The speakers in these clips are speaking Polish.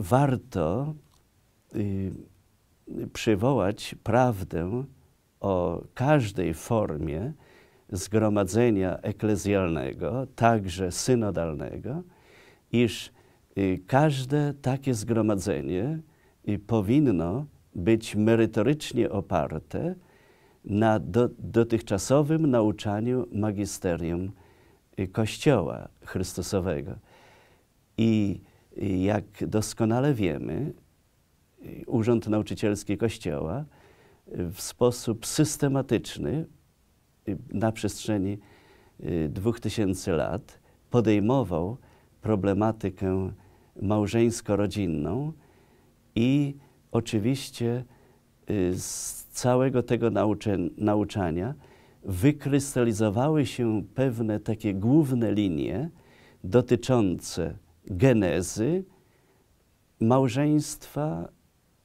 warto przywołać prawdę o każdej formie zgromadzenia eklezjalnego, także synodalnego, iż każde takie zgromadzenie powinno być merytorycznie oparte na do, dotychczasowym nauczaniu magisterium Kościoła Chrystusowego. I jak doskonale wiemy, Urząd Nauczycielski Kościoła w sposób systematyczny na przestrzeni dwóch tysięcy lat podejmował problematykę małżeńsko-rodzinną i oczywiście z całego tego nauczania wykrystalizowały się pewne takie główne linie dotyczące genezy małżeństwa,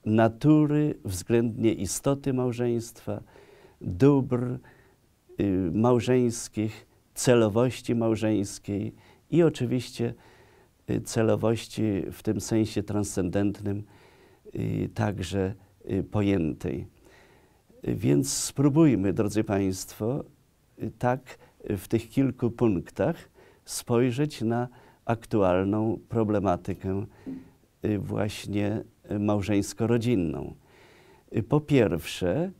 natury, względnie istoty małżeństwa, dóbr y, małżeńskich, celowości małżeńskiej i oczywiście y, celowości w tym sensie transcendentnym y, także pojętej. Więc spróbujmy, drodzy Państwo, tak w tych kilku punktach spojrzeć na aktualną problematykę właśnie małżeńsko-rodzinną. Po pierwsze,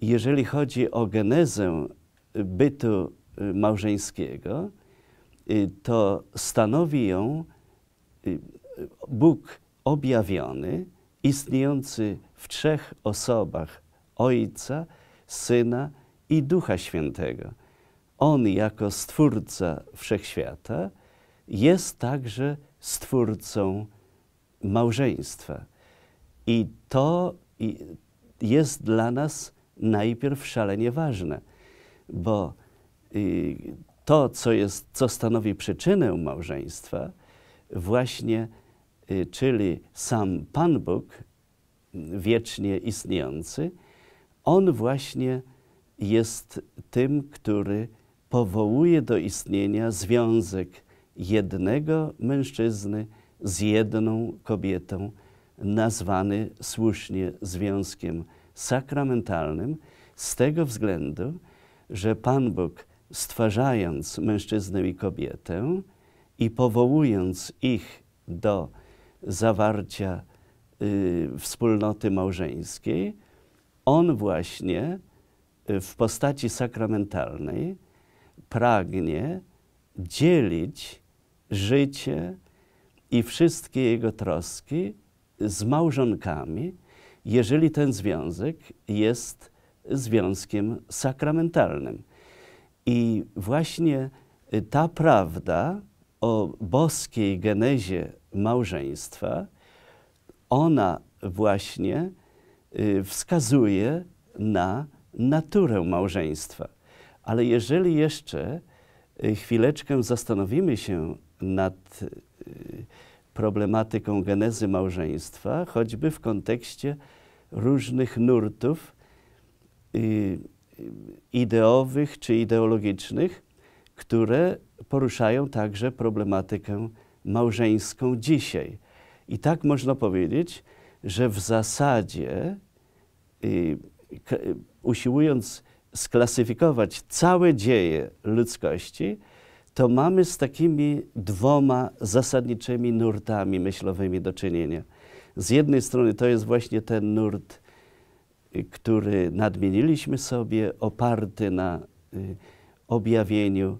jeżeli chodzi o genezę bytu małżeńskiego, to stanowi ją Bóg objawiony, istniejący w trzech osobach Ojca, Syna i Ducha Świętego. On jako Stwórca Wszechświata jest także Stwórcą małżeństwa. I to jest dla nas najpierw szalenie ważne, bo y, to, co, jest, co stanowi przyczynę małżeństwa, właśnie, y, czyli sam Pan Bóg, wiecznie istniejący, On właśnie jest tym, który powołuje do istnienia związek jednego mężczyzny z jedną kobietą, nazwany słusznie związkiem sakramentalnym, z tego względu, że Pan Bóg stwarzając mężczyznę i kobietę i powołując ich do zawarcia y, wspólnoty małżeńskiej, On właśnie y, w postaci sakramentalnej pragnie dzielić życie i wszystkie jego troski z małżonkami, jeżeli ten związek jest związkiem sakramentalnym. I właśnie ta prawda o boskiej genezie małżeństwa, ona właśnie y, wskazuje na naturę małżeństwa. Ale jeżeli jeszcze y, chwileczkę zastanowimy się nad y, problematyką genezy małżeństwa, choćby w kontekście różnych nurtów y, ideowych czy ideologicznych, które poruszają także problematykę małżeńską dzisiaj. I tak można powiedzieć, że w zasadzie, y, usiłując sklasyfikować całe dzieje ludzkości, to mamy z takimi dwoma zasadniczymi nurtami myślowymi do czynienia. Z jednej strony to jest właśnie ten nurt, y, który nadmieniliśmy sobie, oparty na y, objawieniu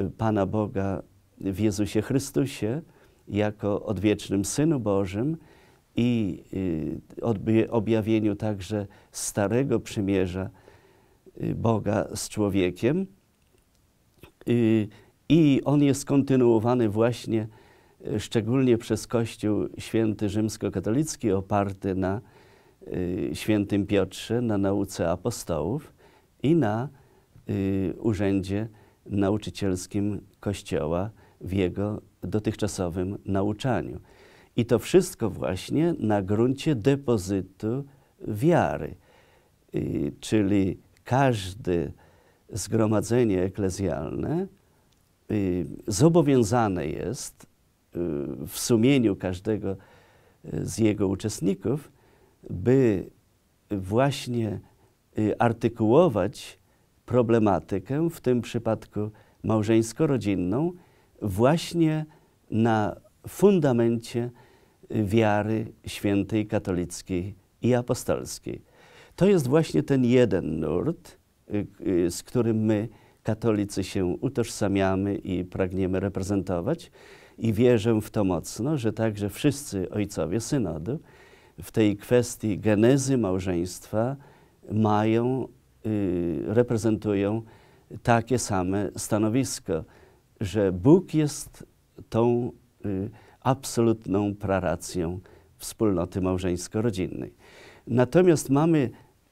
y, Pana Boga w Jezusie Chrystusie jako odwiecznym Synu Bożym i objawieniu także Starego Przymierza Boga z człowiekiem. I on jest kontynuowany właśnie e, szczególnie przez Kościół Święty Rzymskokatolicki oparty na y, świętym Piotrze, na nauce apostołów i na y, urzędzie nauczycielskim Kościoła w jego dotychczasowym nauczaniu. I to wszystko właśnie na gruncie depozytu wiary, czyli każde zgromadzenie eklezjalne zobowiązane jest y, w sumieniu każdego z jego uczestników, by właśnie artykułować problematykę, w tym przypadku małżeńsko-rodzinną, właśnie na fundamencie wiary świętej, katolickiej i apostolskiej. To jest właśnie ten jeden nurt, y, y, z którym my, katolicy, się utożsamiamy i pragniemy reprezentować. I wierzę w to mocno, że także wszyscy ojcowie synodu w tej kwestii genezy małżeństwa mają, y, reprezentują takie same stanowisko, że Bóg jest tą absolutną praracją wspólnoty małżeńsko-rodzinnej. Natomiast mamy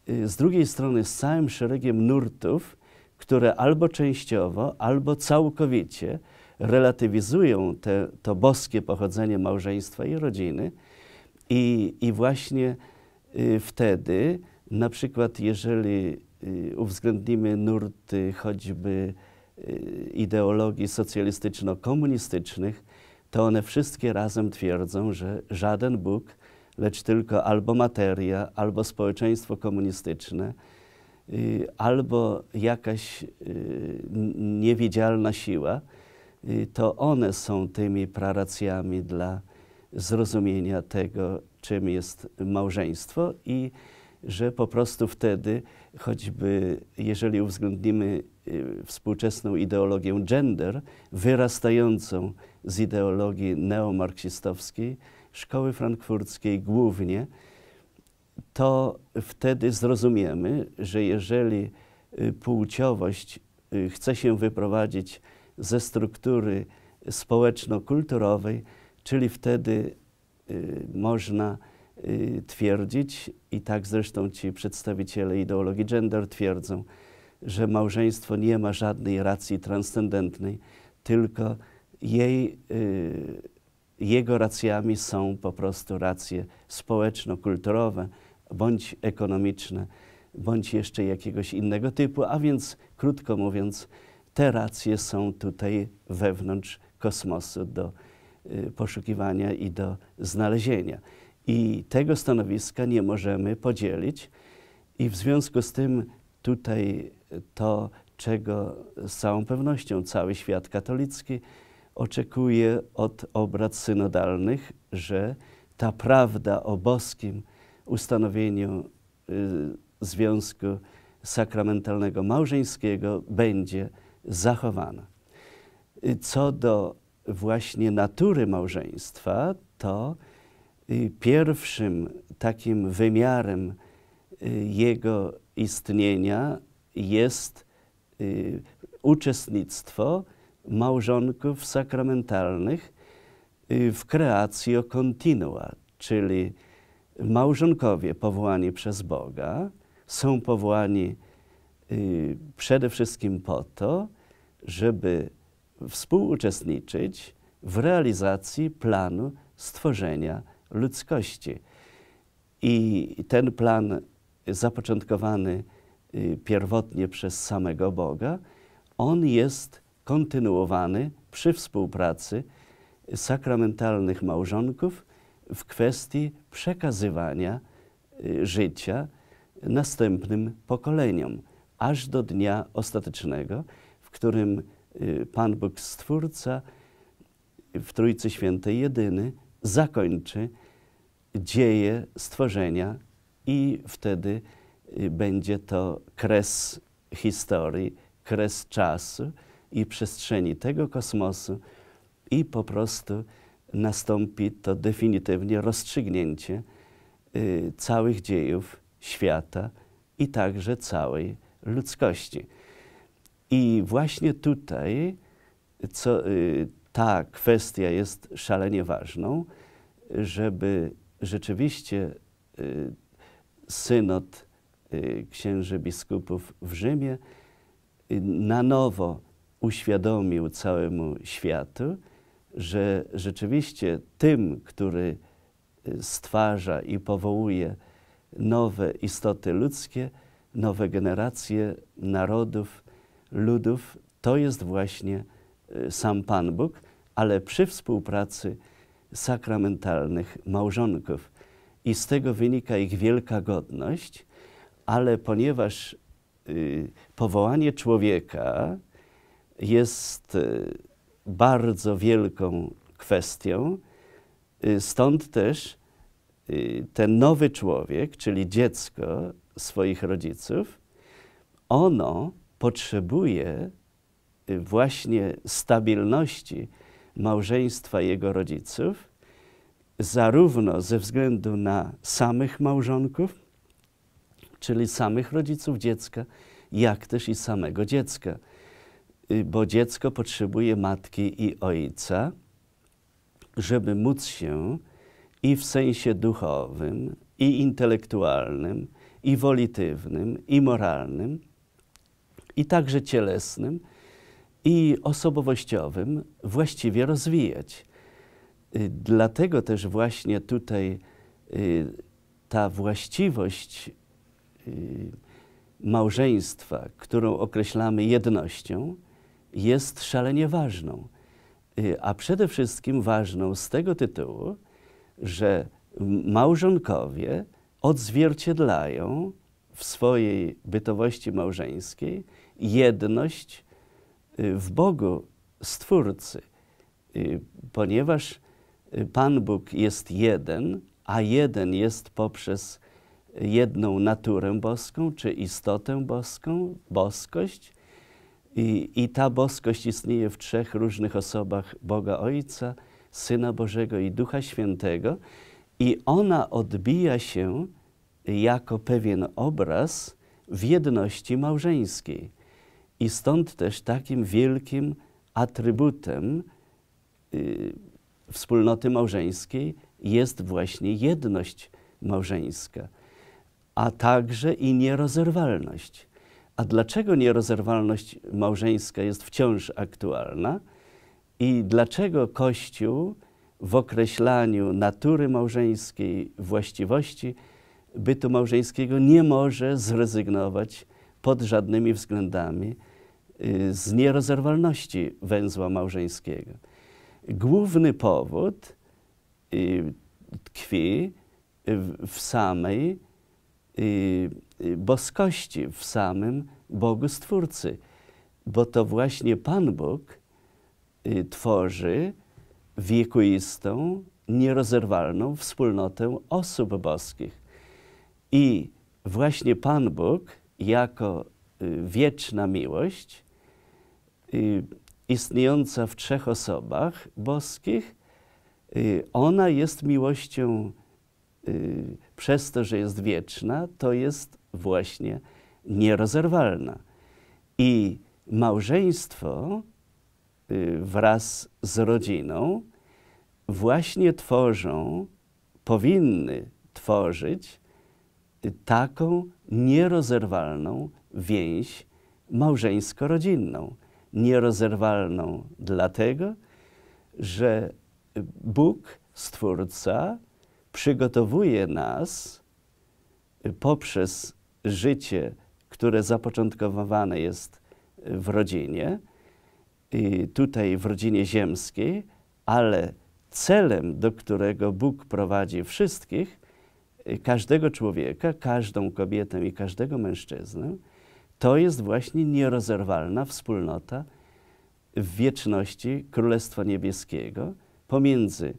y, z drugiej strony z całym szeregiem nurtów, które albo częściowo, albo całkowicie relatywizują te, to boskie pochodzenie małżeństwa i rodziny. I, i właśnie y, wtedy, na przykład, jeżeli y, uwzględnimy nurty choćby ideologii socjalistyczno-komunistycznych, to one wszystkie razem twierdzą, że żaden Bóg, lecz tylko albo materia, albo społeczeństwo komunistyczne, y, albo jakaś y, niewidzialna siła, y, to one są tymi praracjami dla zrozumienia tego, czym jest małżeństwo i że po prostu wtedy, choćby jeżeli uwzględnimy współczesną ideologię gender, wyrastającą z ideologii neomarksistowskiej, szkoły frankfurckiej głównie, to wtedy zrozumiemy, że jeżeli y, płciowość y, chce się wyprowadzić ze struktury społeczno-kulturowej, czyli wtedy y, można twierdzić, i tak zresztą ci przedstawiciele ideologii gender twierdzą, że małżeństwo nie ma żadnej racji transcendentnej, tylko jej, jego racjami są po prostu racje społeczno-kulturowe, bądź ekonomiczne, bądź jeszcze jakiegoś innego typu, a więc krótko mówiąc, te racje są tutaj wewnątrz kosmosu do y, poszukiwania i do znalezienia. I tego stanowiska nie możemy podzielić i w związku z tym tutaj to, czego z całą pewnością cały świat katolicki oczekuje od obrad synodalnych, że ta prawda o boskim ustanowieniu y, związku sakramentalnego małżeńskiego będzie zachowana. Y, co do właśnie natury małżeństwa, to y, pierwszym takim wymiarem y, jego istnienia jest uczestnictwo małżonków sakramentalnych y, w kreacji continua, czyli małżonkowie powołani przez Boga są powołani y, przede wszystkim po to, żeby współuczestniczyć w realizacji planu stworzenia ludzkości. I ten plan zapoczątkowany y, pierwotnie przez samego Boga, on jest kontynuowany przy współpracy sakramentalnych małżonków w kwestii przekazywania y, życia następnym pokoleniom, aż do dnia ostatecznego, w którym y, Pan Bóg Stwórca w Trójcy Świętej Jedyny zakończy dzieje stworzenia i wtedy y, będzie to kres historii, kres czasu, i przestrzeni tego kosmosu i po prostu nastąpi to definitywnie rozstrzygnięcie y, całych dziejów świata i także całej ludzkości. I właśnie tutaj co, y, ta kwestia jest szalenie ważną, żeby rzeczywiście y, synod y, księży biskupów w Rzymie y, na nowo uświadomił całemu światu, że rzeczywiście tym, który y, stwarza i powołuje nowe istoty ludzkie, nowe generacje narodów, ludów, to jest właśnie y, sam Pan Bóg, ale przy współpracy sakramentalnych małżonków. I z tego wynika ich wielka godność, ale ponieważ y, powołanie człowieka jest y, bardzo wielką kwestią, y, stąd też y, ten nowy człowiek, czyli dziecko swoich rodziców, ono potrzebuje właśnie stabilności małżeństwa jego rodziców, zarówno ze względu na samych małżonków, czyli samych rodziców dziecka, jak też i samego dziecka. Y, bo dziecko potrzebuje matki i ojca, żeby móc się i w sensie duchowym, i intelektualnym, i wolitywnym, i moralnym, i także cielesnym, i osobowościowym właściwie rozwijać. Y, dlatego też właśnie tutaj y, ta właściwość małżeństwa, którą określamy jednością, jest szalenie ważną. Y, a przede wszystkim ważną z tego tytułu, że małżonkowie odzwierciedlają w swojej bytowości małżeńskiej jedność y, w Bogu Stwórcy, y, ponieważ Pan Bóg jest jeden, a jeden jest poprzez jedną naturę boską, czy istotę boską, boskość, i, I ta boskość istnieje w trzech różnych osobach Boga Ojca, Syna Bożego i Ducha Świętego, i ona odbija się jako pewien obraz w jedności małżeńskiej. I stąd też takim wielkim atrybutem y, wspólnoty małżeńskiej jest właśnie jedność małżeńska, a także i nierozerwalność. A dlaczego nierozerwalność małżeńska jest wciąż aktualna i dlaczego Kościół w określaniu natury małżeńskiej, właściwości bytu małżeńskiego nie może zrezygnować pod żadnymi względami y, z nierozerwalności węzła małżeńskiego. Główny powód y, tkwi w samej y, boskości w samym Bogu Stwórcy, bo to właśnie Pan Bóg y, tworzy wiekuistą, nierozerwalną wspólnotę osób boskich. I właśnie Pan Bóg, jako y, wieczna miłość, istniejąca w trzech osobach boskich, ona jest miłością przez to, że jest wieczna, to jest właśnie nierozerwalna. I małżeństwo y, wraz z rodziną właśnie tworzą, powinny tworzyć y, taką nierozerwalną więź małżeńsko-rodzinną. Nierozerwalną dlatego, że Bóg, Stwórca, przygotowuje nas poprzez życie, które zapoczątkowane jest w rodzinie, tutaj w rodzinie ziemskiej, ale celem, do którego Bóg prowadzi wszystkich, każdego człowieka, każdą kobietę i każdego mężczyznę, to jest właśnie nierozerwalna wspólnota w wieczności Królestwa Niebieskiego pomiędzy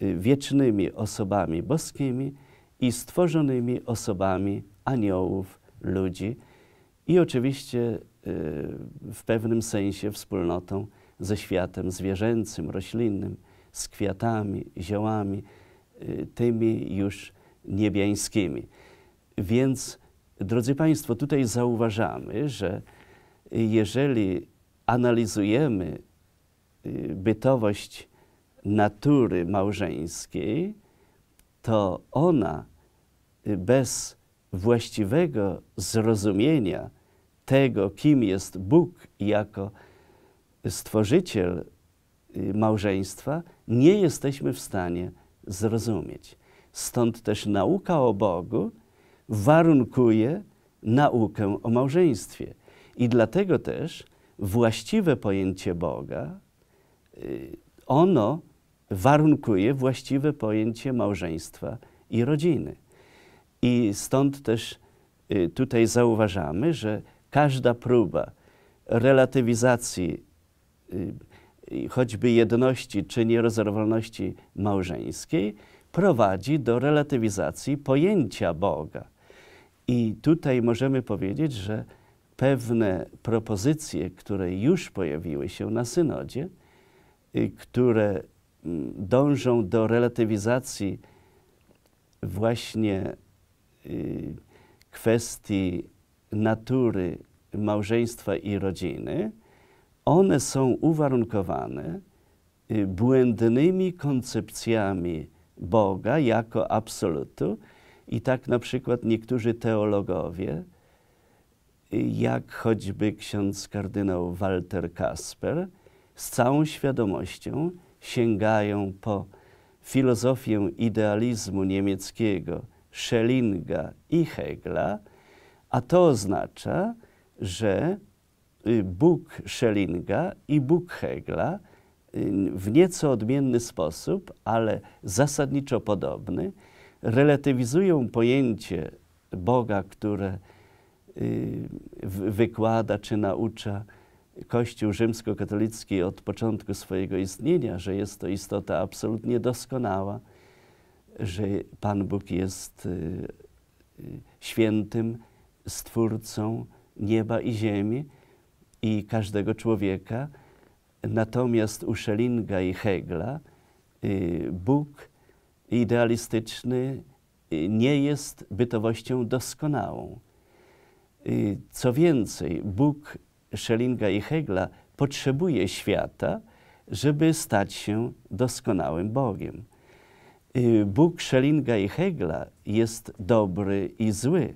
wiecznymi osobami boskimi i stworzonymi osobami aniołów, ludzi i oczywiście y, w pewnym sensie wspólnotą ze światem zwierzęcym, roślinnym, z kwiatami, ziołami, y, tymi już niebiańskimi. Więc, drodzy Państwo, tutaj zauważamy, że jeżeli analizujemy y, bytowość natury małżeńskiej, to ona bez właściwego zrozumienia tego, kim jest Bóg jako stworzyciel y, małżeństwa, nie jesteśmy w stanie zrozumieć. Stąd też nauka o Bogu warunkuje naukę o małżeństwie. I dlatego też właściwe pojęcie Boga, y, ono warunkuje właściwe pojęcie małżeństwa i rodziny. I stąd też y, tutaj zauważamy, że każda próba relatywizacji y, choćby jedności czy nierozerwalności małżeńskiej prowadzi do relatywizacji pojęcia Boga. I tutaj możemy powiedzieć, że pewne propozycje, które już pojawiły się na synodzie, y, które mm, dążą do relatywizacji właśnie kwestii natury małżeństwa i rodziny, one są uwarunkowane y, błędnymi koncepcjami Boga jako absolutu. I tak na przykład niektórzy teologowie, jak choćby ksiądz kardynał Walter Kasper, z całą świadomością sięgają po filozofię idealizmu niemieckiego Schellinga i Hegla, a to oznacza, że y, Bóg Schellinga i Bóg Hegla y, w nieco odmienny sposób, ale zasadniczo podobny, relatywizują pojęcie Boga, które y, wykłada czy naucza Kościół rzymskokatolicki od początku swojego istnienia, że jest to istota absolutnie doskonała, że Pan Bóg jest świętym stwórcą nieba i ziemi i każdego człowieka. Natomiast u Schellinga i Hegla Bóg idealistyczny y, nie jest bytowością doskonałą. Y, co więcej, Bóg Schellinga i Hegla potrzebuje świata, żeby stać się doskonałym Bogiem. Y, Bóg Schellinga i Hegla jest dobry i zły,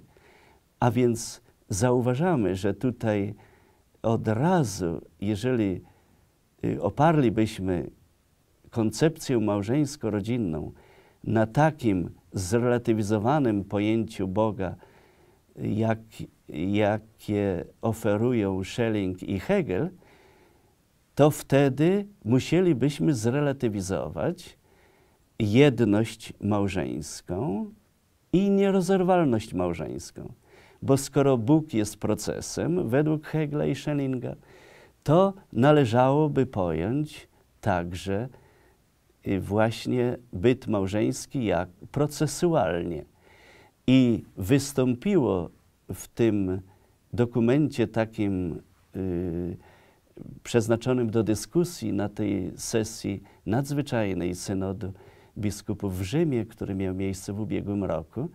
a więc zauważamy, że tutaj od razu, jeżeli oparlibyśmy koncepcję małżeńsko-rodzinną na takim zrelatywizowanym pojęciu Boga, jak, jakie oferują Schelling i Hegel, to wtedy musielibyśmy zrelatywizować jedność małżeńską i nierozerwalność małżeńską. Bo skoro Bóg jest procesem, według Hegla i Schellinga, to należałoby pojąć także właśnie byt małżeński jak procesualnie. I wystąpiło w tym dokumencie takim y, przeznaczonym do dyskusji na tej sesji nadzwyczajnej synodu biskupów w Rzymie, który miał miejsce w ubiegłym roku,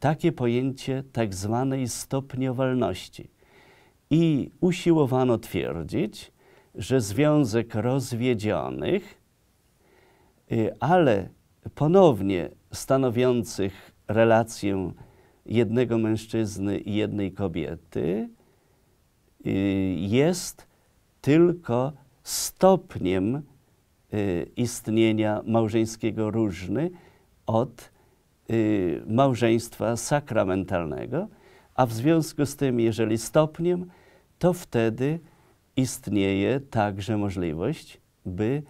takie pojęcie tak zwanej stopniowalności. I usiłowano twierdzić, że związek rozwiedzionych Y, ale ponownie stanowiących relację jednego mężczyzny i jednej kobiety y, jest tylko stopniem istnienia małżeńskiego różny od małżeństwa sakramentalnego, a w związku z tym, jeżeli stopniem, to wtedy istnieje także możliwość, by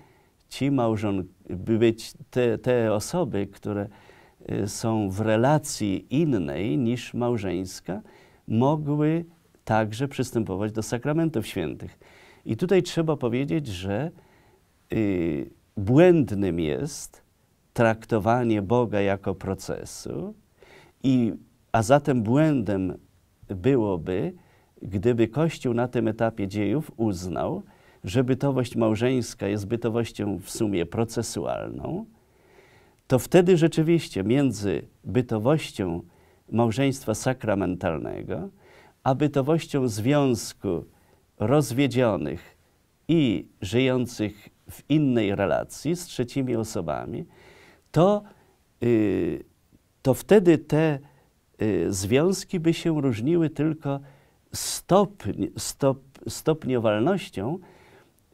ci małżon, by być te, te osoby, które y, są w relacji innej niż małżeńska, mogły także przystępować do sakramentów świętych. I tutaj trzeba powiedzieć, że y, błędnym jest traktowanie Boga jako procesu, i, a zatem błędem byłoby, gdyby Kościół na tym etapie dziejów uznał, że bytowość małżeńska jest bytowością w sumie procesualną, to wtedy rzeczywiście między bytowością małżeństwa sakramentalnego, a bytowością związku rozwiedzionych i żyjących w innej relacji z trzecimi osobami, to, yy, to wtedy te yy, związki by się różniły tylko stopni, stop, stopniowalnością,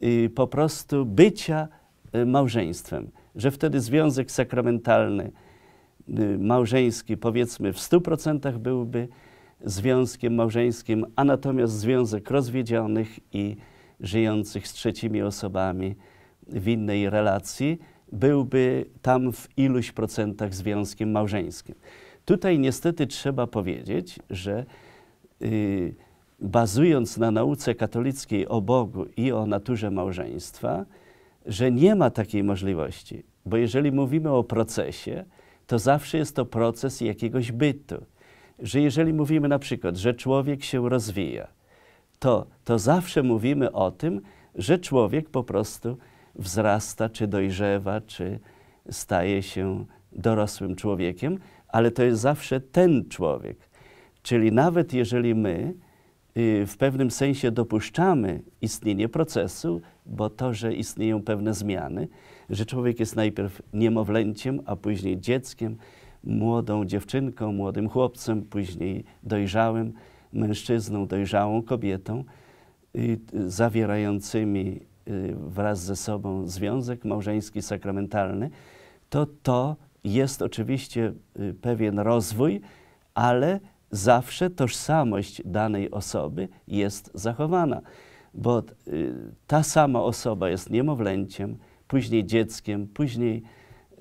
Y, po prostu bycia y, małżeństwem, że wtedy związek sakramentalny, y, małżeński powiedzmy w 100% byłby związkiem małżeńskim, a natomiast związek rozwiedzionych i żyjących z trzecimi osobami w innej relacji byłby tam w iluś procentach związkiem małżeńskim. Tutaj niestety trzeba powiedzieć, że y, bazując na nauce katolickiej o Bogu i o naturze małżeństwa, że nie ma takiej możliwości, bo jeżeli mówimy o procesie, to zawsze jest to proces jakiegoś bytu. Że jeżeli mówimy na przykład, że człowiek się rozwija, to, to zawsze mówimy o tym, że człowiek po prostu wzrasta, czy dojrzewa, czy staje się dorosłym człowiekiem, ale to jest zawsze ten człowiek. Czyli nawet jeżeli my y, w pewnym sensie dopuszczamy istnienie procesu, bo to, że istnieją pewne zmiany, że człowiek jest najpierw niemowlęciem, a później dzieckiem, młodą dziewczynką, młodym chłopcem, później dojrzałym mężczyzną, dojrzałą kobietą, y, zawierającymi y, wraz ze sobą związek małżeński sakramentalny, to to jest oczywiście y, pewien rozwój, ale zawsze tożsamość danej osoby jest zachowana, bo ta sama osoba jest niemowlęciem, później dzieckiem, później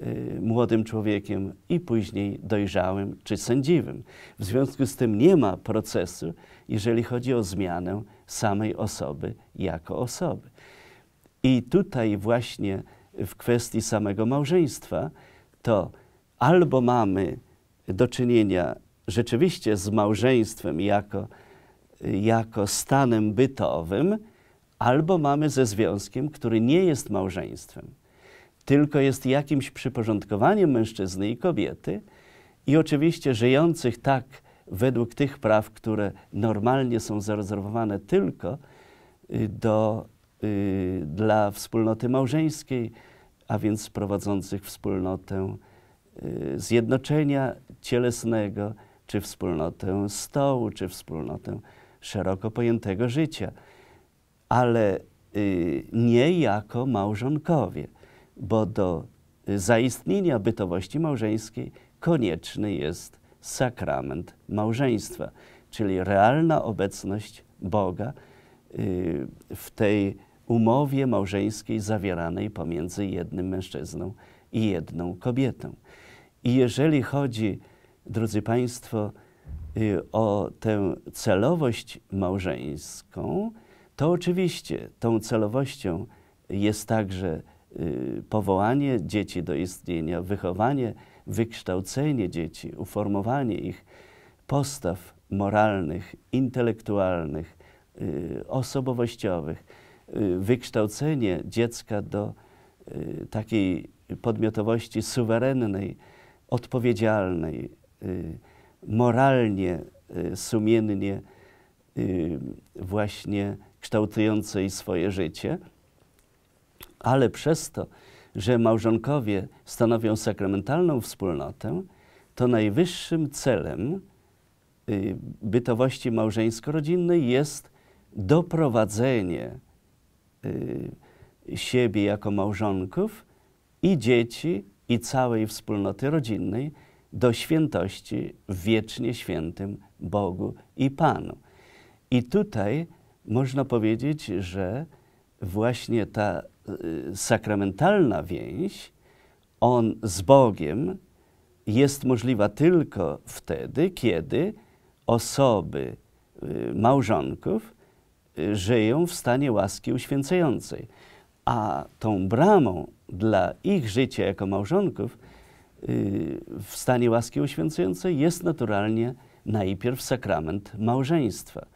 y, młodym człowiekiem i później dojrzałym czy sędziwym. W związku z tym nie ma procesu, jeżeli chodzi o zmianę samej osoby jako osoby. I tutaj właśnie w kwestii samego małżeństwa to albo mamy do czynienia rzeczywiście z małżeństwem jako, jako stanem bytowym, albo mamy ze związkiem, który nie jest małżeństwem, tylko jest jakimś przyporządkowaniem mężczyzny i kobiety i oczywiście żyjących tak według tych praw, które normalnie są zarezerwowane tylko y, do, dla wspólnoty małżeńskiej, a więc prowadzących wspólnotę y, zjednoczenia cielesnego, czy wspólnotę stołu, czy wspólnotę szeroko pojętego życia. Ale y, nie jako małżonkowie, bo do zaistnienia bytowości małżeńskiej konieczny jest sakrament małżeństwa, czyli realna obecność Boga y, w tej umowie małżeńskiej zawieranej pomiędzy jednym mężczyzną i jedną kobietą. I jeżeli chodzi, drodzy Państwo, y, o tę celowość małżeńską, to oczywiście tą celowością jest także y, powołanie dzieci do istnienia, wychowanie, wykształcenie dzieci, uformowanie ich postaw moralnych, intelektualnych, y, osobowościowych, wykształcenie dziecka do takiej podmiotowości suwerennej, odpowiedzialnej, moralnie, sumiennie właśnie kształtującej swoje życie, ale przez to, że małżonkowie stanowią sakramentalną wspólnotę, to najwyższym celem y, bytowości małżeńsko-rodzinnej jest doprowadzenie y, siebie jako małżonków i dzieci i całej wspólnoty rodzinnej do świętości w wiecznie świętym Bogu i Panu. I tutaj można powiedzieć, że właśnie ta y, sakramentalna więź on z Bogiem jest możliwa tylko wtedy, kiedy osoby y, małżonków y, żyją w stanie łaski uświęcającej. A tą bramą dla ich życia jako małżonków w stanie łaski uświęcającej jest naturalnie najpierw sakrament małżeństwa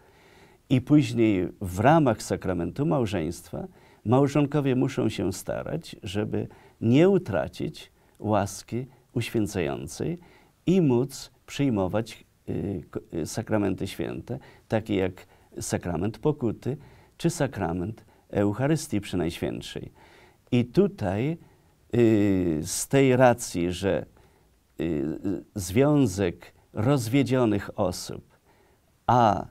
i później w ramach sakramentu małżeństwa małżonkowie muszą się starać, żeby nie utracić łaski uświęcającej i móc przyjmować y, y, sakramenty święte, takie jak sakrament pokuty czy sakrament Eucharystii Przynajświętszej. I tutaj y, z tej racji, że związek rozwiedzionych osób, a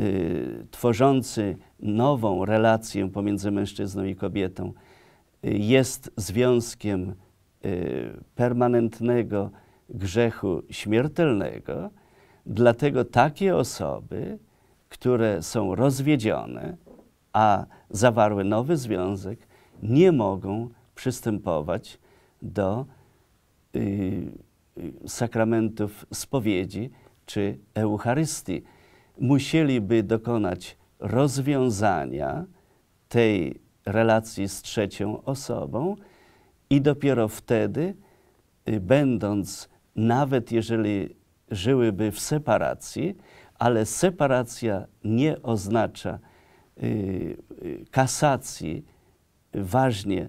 Y, tworzący nową relację pomiędzy mężczyzną i kobietą y, jest związkiem y, permanentnego grzechu śmiertelnego, dlatego takie osoby, które są rozwiedzione, a zawarły nowy związek, nie mogą przystępować do y, y, sakramentów spowiedzi czy Eucharystii. Musieliby dokonać rozwiązania tej relacji z trzecią osobą i dopiero wtedy, y, będąc, nawet jeżeli żyłyby w separacji, ale separacja nie oznacza y, y, kasacji ważnie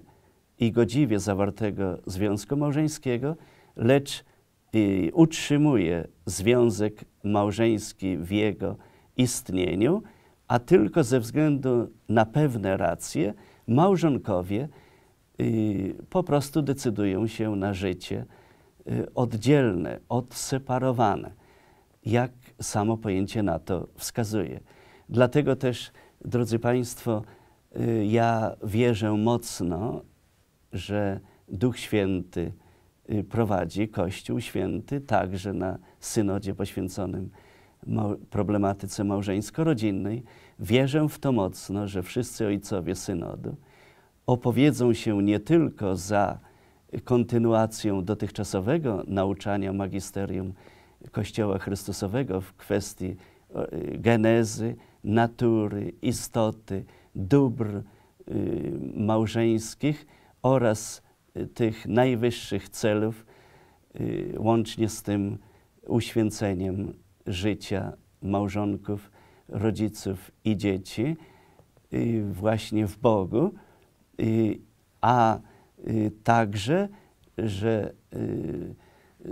i godziwie zawartego związku małżeńskiego, lecz y, utrzymuje związek małżeński w jego istnieniu, a tylko ze względu na pewne racje małżonkowie po prostu decydują się na życie oddzielne, odseparowane, jak samo pojęcie na to wskazuje. Dlatego też, drodzy Państwo, y, ja wierzę mocno, że Duch Święty y, prowadzi Kościół Święty także na synodzie poświęconym problematyce małżeńsko-rodzinnej. Wierzę w to mocno, że wszyscy ojcowie synodu opowiedzą się nie tylko za kontynuacją dotychczasowego nauczania magisterium Kościoła Chrystusowego w kwestii genezy, natury, istoty, dóbr y, małżeńskich oraz y, tych najwyższych celów, łącznie z tym uświęceniem życia małżonków, rodziców i dzieci właśnie w Bogu, a także, że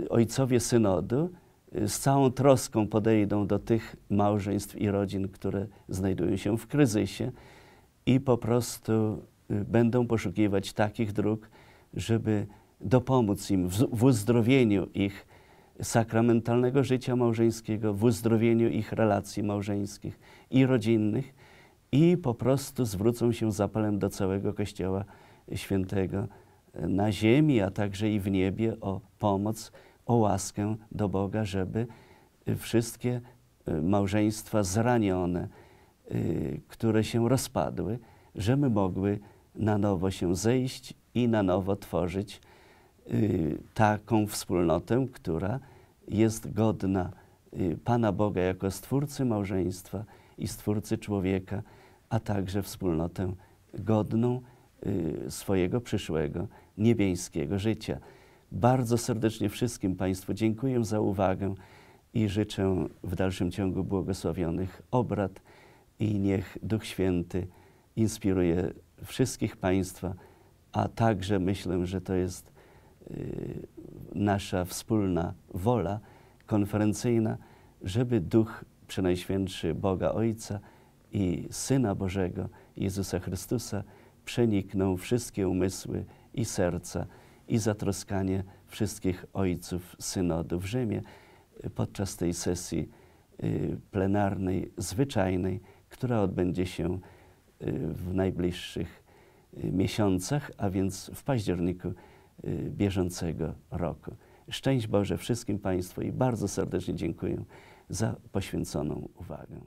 ojcowie synodu z całą troską podejdą do tych małżeństw i rodzin, które znajdują się w kryzysie i po prostu y, będą poszukiwać takich dróg, żeby dopomóc im w, uzdrowieniu ich sakramentalnego życia małżeńskiego, w uzdrowieniu ich relacji małżeńskich i rodzinnych i po prostu zwrócą się zapalem do całego Kościoła Świętego na ziemi, a także i w niebie o pomoc o łaskę do Boga, żeby y, wszystkie y, małżeństwa zranione, y, które się rozpadły, żeby mogły na nowo się zejść i na nowo tworzyć taką wspólnotę, która jest godna Pana Boga jako Stwórcy małżeństwa i Stwórcy człowieka, a także wspólnotę godną swojego przyszłego niebieskiego życia. Bardzo serdecznie wszystkim Państwu dziękuję za uwagę i życzę w dalszym ciągu błogosławionych obrad i niech Duch Święty inspiruje wszystkich Państwa, a także myślę, że to jest y, nasza wspólna wola konferencyjna, żeby Duch Przenajświętszy Boga Ojca i Syna Bożego, Jezusa Chrystusa, przeniknął wszystkie umysły i serca i zatroskanie wszystkich ojców synodu w Rzymie podczas tej sesji y, plenarnej, zwyczajnej, która odbędzie się y, w najbliższych y, miesiącach, a więc w październiku bieżącego roku. Szczęść Boże wszystkim Państwu i bardzo serdecznie dziękuję za poświęconą uwagę.